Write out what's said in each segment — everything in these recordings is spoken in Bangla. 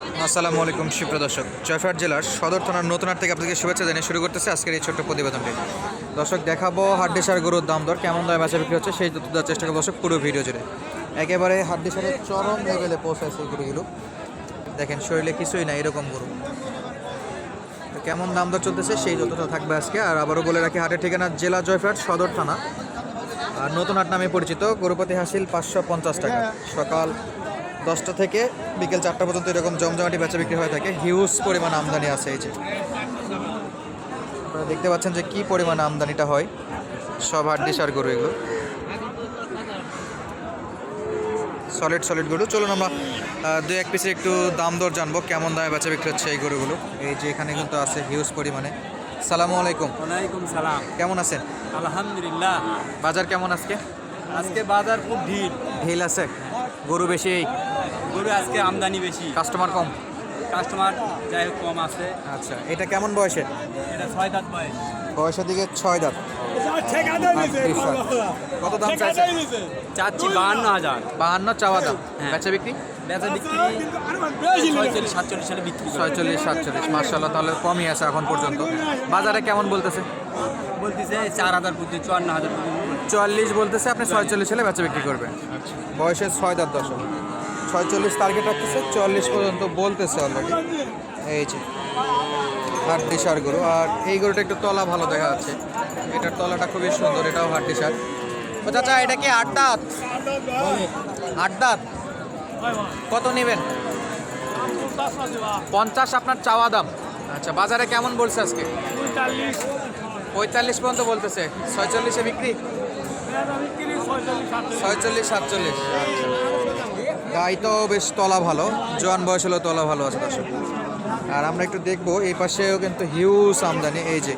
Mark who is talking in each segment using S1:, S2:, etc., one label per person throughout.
S1: আসসালামু আলাইকুম, সুপ্রিয় দর্শক। জয়ফাট জেলার সদর থানার নতুনহাট থেকে আপনাকে শুভেচ্ছা জানিয়ে শুরু করতেছে আজকের এই ছোট্ট প্রতিবেদনটি। দর্শক, দেখাবো হাড্ডিসার গরুর দাম দর, কেমন দামে বেচা বিক্রি হচ্ছে সেই তথ্য দেওয়ার চেষ্টা করব দর্শক, পুরো ভিডিও জুড়ে। একেবারে হাড্ডিসারের চরম লেভেলে সেই গরুগুলো। দেখেন, শরীরে কিছুই না এরকম গরু। কেমন দাম দর চলতেছে সেই তথ্যটা থাকবে আজকে। আর আবারও বলে রাখি, হাটের ঠিকানা জেলা জয়ফাট সদর থানা। আর নতুন হাট নামে পরিচিত, গরুপতি হাসিল পাঁচশো পঞ্চাশ টাকা। সকাল দশটা থেকে বিকেল চারটা পর্যন্ত এরকম জমজমাটি বেচা বিক্রি হয়ে থাকে। হিউজ পরিমাণ আমদানি আছে এই যে। আপনারা দেখতে পাচ্ছেন যে কি পরিমাণ আমদানিটা হয়। সব হাড্ডি সার গরু এগুলো। সলিড সলিড গরু। চলুন আমরা দু এক পিসের একটু দাম দর জানব কেমন দামে বেচা বিক্রি হচ্ছে এই গরুগুলো। এই যে এখানে কিন্তু আছে হিউজ পরিমাণে। সালামু আলাইকুম।
S2: ওয়ালাইকুম সালাম।
S1: কেমন আছেন?
S2: আলহামদুলিল্লাহ।
S1: বাজার কেমন আজকে?
S2: আজকে বাজার খুব ভিড়
S1: ঢিল আছে? গরু বেশি
S2: গরু আজকে আমদানি বেশি।
S1: কাস্টমার কম?
S2: কাস্টমার যাই হোক কম আছে।
S1: আচ্ছা এটা কেমন বয়সের?
S2: এটা ছয় দাঁত বয়স।
S1: বয়সের দিকে ছয় দাঁত। কত দাম চাইছে
S2: চাচ্ছি বাহান্ন হাজার।
S1: বাহান্ন চাওয়া দাম।
S2: হ্যাঁ।
S1: বেচা বিক্রি?
S2: বেচা বিক্রি ছয়চল্লিশ সাতচল্লিশ সালে বিক্রি
S1: ছয়চল্লিশ সাতচল্লিশ মার্শাল্লাহ তাহলে কমই আছে এখন পর্যন্ত। বাজারে কেমন বলতেছে?
S2: বলতেছে চার হাজার প্রতি চুয়ান্ন হাজার প্রতি।
S1: চুয়াল্লিশ বলতেছে আপনি ছয়চল্লিশ হলে বেচা বিক্রি করবেন। বয়সের ছয় দাঁত দশক। ছয়চল্লিশ টার্গেট রাখতেছে চুয়াল্লিশ পর্যন্ত বলতেছে অলরেডি এই যে হাড্ডি সার গরু। আর এই গরুটা একটু তলা ভালো দেখা যাচ্ছে। এটার তলাটা খুবই সুন্দর এটাও হাড্ডি সার। ও চাচা এটা কি আট দাঁত আট দাঁত কত নেবেন? পঞ্চাশ আপনার চাওয়া দাম। আচ্ছা বাজারে কেমন বলছে আজকে? পঁয়তাল্লিশ পর্যন্ত বলতেছে। ছয়চল্লিশে বিক্রি? ছয়চল্লিশ সাতচল্লিশ। গাই তো বেশ তলা ভালো। জোয়ান বয়স হলেও তলা ভালো আছে দর্শক। আর আমরা একটু দেখব, এই পাশেও কিন্তু হিউজ আমদানি, এই যে।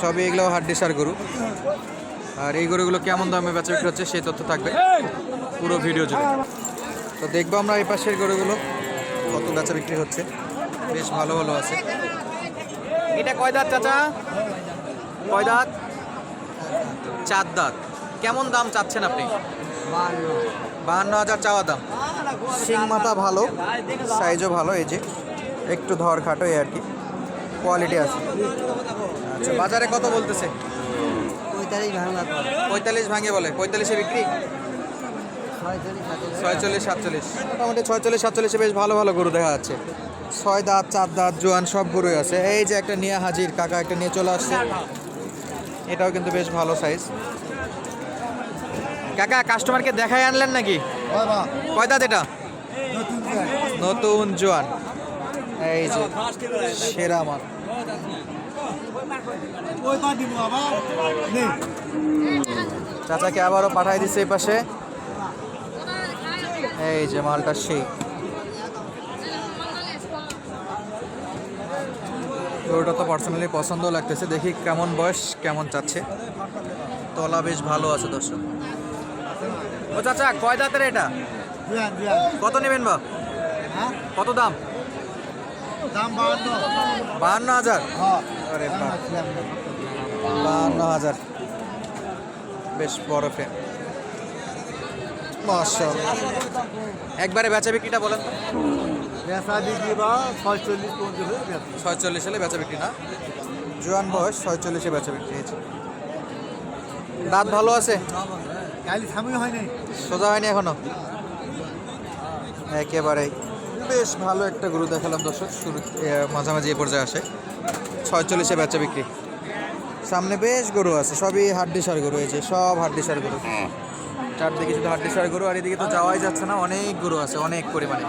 S1: সবই এগুলো হাড্ডিসার গরু। আর এই গরুগুলো কেমন দামে বেচা বিক্রি হচ্ছে সেই তথ্য থাকবে পুরো ভিডিও জুড়ে। তো দেখব আমরা এই পাশের গরুগুলো, কত বেচা বিক্রি হচ্ছে। বেশ ভালো ভালো আছে। এটা কয় দাঁত, চাচা? কয় দাঁত? চার দাঁত। কেমন দাম চাচ্ছেন আপনি? বাহান্ন হাজার চাওয়া দাম। শিং মাথা ভালো সাইজও ভালো এই যে একটু ধর খাটো এই আর কি। কোয়ালিটি আছে। আচ্ছা বাজারে কত বলতেছে?
S3: পঁয়তাল্লিশ ভাঙা।
S1: পঁয়তাল্লিশ ভাঙে বলে। পঁয়তাল্লিশে বিক্রি? ছয়চল্লিশ সাতচল্লিশ। মোটামুটি ছয়চল্লিশ সাতচল্লিশে বেশ ভালো ভালো গরু দেখা যাচ্ছে। ছয় দাঁত চার দাঁত জোয়ান সব গরুই আছে। এই যে একটা নিয়ে হাজির কাকা একটা নিয়ে চলে আসছে। এটাও কিন্তু বেশ ভালো সাইজ কাকা কাস্টমারকে দেখাই আনলেন নাকি? কয় দাঁত এটা? নতুন জোয়ান। এই যে সেরা মাল। চাচাকে আবারও পাঠাই দিচ্ছে এই পাশে। এই যে মালটা সেই। গরুটা তো পার্সোনালি পছন্দও লাগতেছে। দেখি কেমন বয়স কেমন চাচ্ছে। তলা বেশ ভালো আছে দর্শক। ও চাচা কয় দাঁতের এটা? কত নেবেন বা? কত দাম?
S3: দাম বাহান্ন।
S1: হাজার? আরে বাহান্ন হাজার। বেশ বড় ফ্রেম একবারে বেচা বিক্রিটা বলেন তো।
S3: বেচা বিক্রি বা ছয়চল্লিশ পর্যন্ত
S1: ছয়চল্লিশ সালে বেচা বিক্রি না? জোয়ান বয়স ছয়চল্লিশে বেচা বিক্রি হয়েছে। দাঁত ভালো আছে? সোজা হয়নি এখনও? একেবারেই। বেশ ভালো একটা গরু দেখালাম দর্শক, শুরু মাঝামাঝি এ পর্যায়ে আসে। ছয়চল্লিশে বেচা বিক্রি। সামনে বেশ গরু আছে, সবই হাড্ডি সার গরু হয়েছে সব হাড্ডি সার গরু। চারদিকে শুধু হাড্ডি সার গরু, আর এদিকে তো যাওয়াই যাচ্ছে না, অনেক গরু আছে, অনেক পরিমাণে।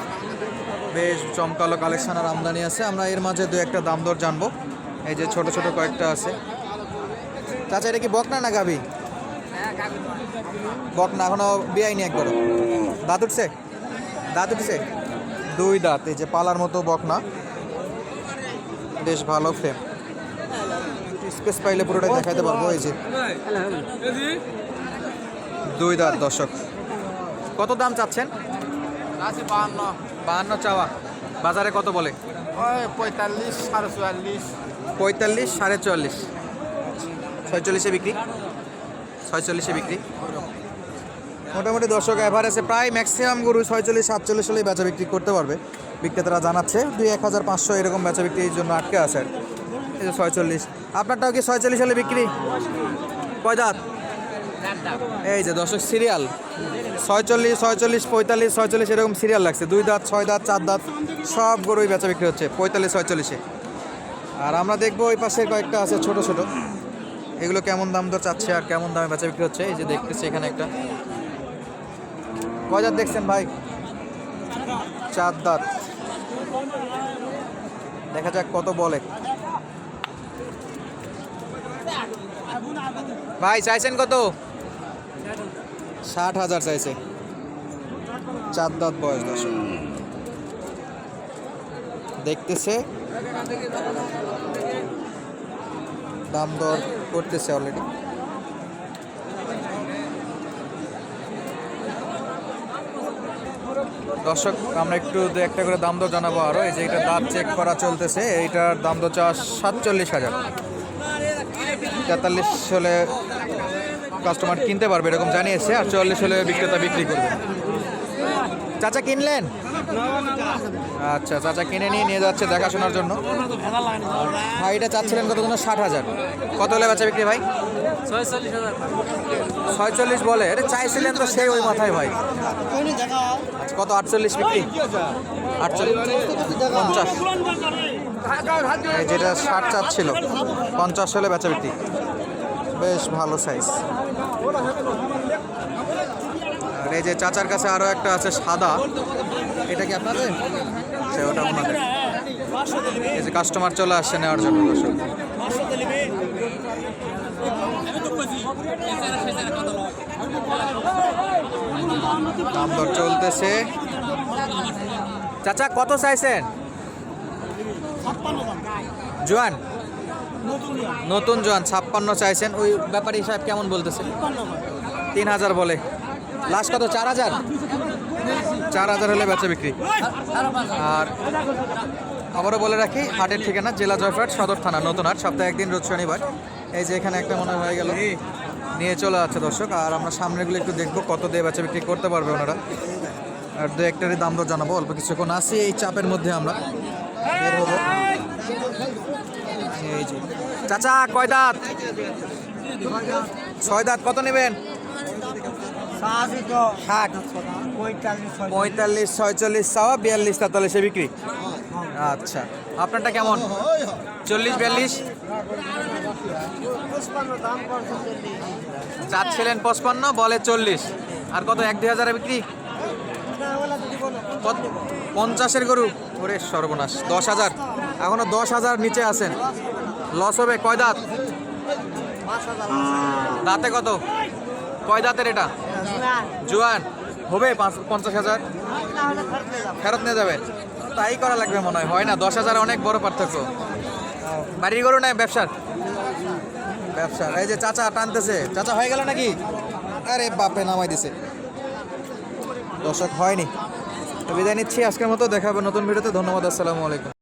S1: বেশ চমকালো কালেকশন আর আমদানি আছে। আমরা এর মাঝে দু একটা দাম দর জানব। এই যে ছোট ছোট কয়েকটা আছে। চাচা, এটা কি বকনা না গাবি বকনা এখনও বিয়াইনি একবারও। দাঁত উঠছে? দাঁত উঠছে? দুই দাঁত এই যে পালার মতো বক না। বেশ ভালো ফ্রেম স্পেস পাইলে পুরোটা দেখাতে পারব এই যে। দুই দাঁত দর্শক। কত দাম চাচ্ছেন?
S2: বাহান্ন।
S1: বাহান্ন চাওয়া। বাজারে কত বলে?
S2: পঁয়তাল্লিশ সাড়ে চুয়াল্লিশ।
S1: পঁয়তাল্লিশ সাড়ে চুয়াল্লিশ। ছয়চল্লিশে বিক্রি? ছয়চল্লিশে বিক্রি। মোটামুটি দর্শক অ্যাভারেজে প্রায় ম্যাক্সিমাম গরু ছয়চল্লিশ, সাতচল্লিশ হলেই বেচা বিক্রি করতে পারবে। বিক্রেতারা জানাচ্ছে দুই এক হাজার পাঁচশো এরকম বেচা বিক্রির জন্য আটকে আছে। এই যে ছয়চল্লিশ, আপনারটাও কি ছয়চল্লিশ হলে বিক্রি? কয় দাঁত? এই যে দর্শক সিরিয়াল, ছয়চল্লিশ ছয়চল্লিশ, পঁয়তাল্লিশ, ছয়চল্লিশ এরকম সিরিয়াল লাগছে। দুই দাঁত, ছয় দাঁত, চার দাঁত, সব গরুই বেচা বিক্রি হচ্ছে, পঁয়তাল্লিশ, ছয়চল্লিশে। আর আমরা দেখব ওই পাশে কয়েকটা আছে ছোট ছোট। এগুলো কেমন দাম দর চাচ্ছে আর কেমন দামে বেচা বিক্রি হচ্ছে? এই যে দেখতেছি এখানে একটা। কয় দেখছেন ভাই? চার দাঁত। দেখা যাক কত বলে। ভাই, চাইছেন কত? ষাট হাজার চাইছে। চার দাঁত বয়স দশ দেখতেছে। দাম দর করতেছে অলরেডি দর্শক, আমরা একটু দু একটা করে দাম দর জানাব আরও এই যে এটা দাঁত চেক করা চলতেছে, এইটার দাম দর চাওয়া সাতচল্লিশ হাজার। তেতাল্লিশ হলে কাস্টমার কিনতে পারবে এরকম জানিয়েছে, আর চল্লিশ হলে বিক্রেতা বিক্রি করবে। চাচা কিনলেন? আচ্ছা চাচা কিনে নিয়ে নিয়ে যাচ্ছে দেখাশোনার জন্য। ভাই এটা চাচ্ছিলেন কত জন্য ষাট হাজার। কত হলে বেচা বিক্রি ভাই?
S2: ছয়চল্লিশ
S1: বলে। এটা চাইছিলেন তো সেই ওই মাথায় ভাই। আচ্ছা, কত? আটচল্লিশ বিক্রি? আটচল্লিশ। পঞ্চাশ। যেটা ষাট চাচ্ছিল পঞ্চাশ হলে বেচা বিক্রি। বেশ ভালো সাইজ এই যে চাচার কাছে আরও একটা আছে সাদা। এটা কি আপনাদের? এই যে কাস্টমার চলে আসছে নেওয়ার জন্য দর্শক। দাম দর চলতেছে। চাচা, কত চাইছেন? জোয়ান? নতুন জোয়ান, ছাপ্পান্ন চাইছেন। ওই ব্যাপারী সাহেব কেমন বলতেছে? তিন হাজার বলে। লাস্ট কত? চার হাজার? চার হাজার হলে বেচা বিক্রি। আর আবারও বলে রাখি, হাটের ঠিকানা জেলা জয়ফাট, সদর থানা, নতুন হাট, সপ্তাহে একদিন রোজ শনিবার। এই যে এখানে একটা মনে হয়ে গেল। নিয়ে চলে যাচ্ছে দর্শক, আর আমরা সামনেগুলো একটু দেখব কত দিয়ে বেচা বিক্রি করতে পারবে ওনারা। আর দু একটারই দাম দর জানাব, অল্প কিছুক্ষণ আসি এই চাপের মধ্যে আমরা। চাচা, কয় দাঁত? ছয় দাঁত, কত নেবেন? পঁয়তাল্লিশ, ছয়চল্লিশ। চাওয়া, বিয়াল্লিশ তেতাল্লিশে বিক্রি? আচ্ছা। আপনারটা কেমন? চল্লিশ, বিয়াল্লিশ? চাচ্ছিলেন পঁচপান্ন, বলে চল্লিশ। আর কত, এক, দুই হাজারে বিক্রি? পঞ্চাশের গরু? ওরে সর্বনাশ, দশ হাজার। এখনও দশ হাজার নিচে আছেন। লস হবে, কয় দাঁত? দাঁতে কত? কয় দাঁতের এটা? জোয়ান। হবে পঞ্চাশ হাজার? ফেরত নিয়ে যাবে। তাই করা লাগবে মনে হয়। হয় না দশ হাজার অনেক বড় পার্থক্য। বাড়ির গরু নাই ব্যবসার? ব্যবসার। এই যে চাচা টানতেছে। চাচা হয়ে গেল নাকি? আরে বাপে নামাই দিছে। দর্শক হয়নি। তো বিদায় নিচ্ছি। আজকের মতো দেখাবে নতুন ভিডিওতে। ধন্যবাদ আসসালামু আলাইকুম।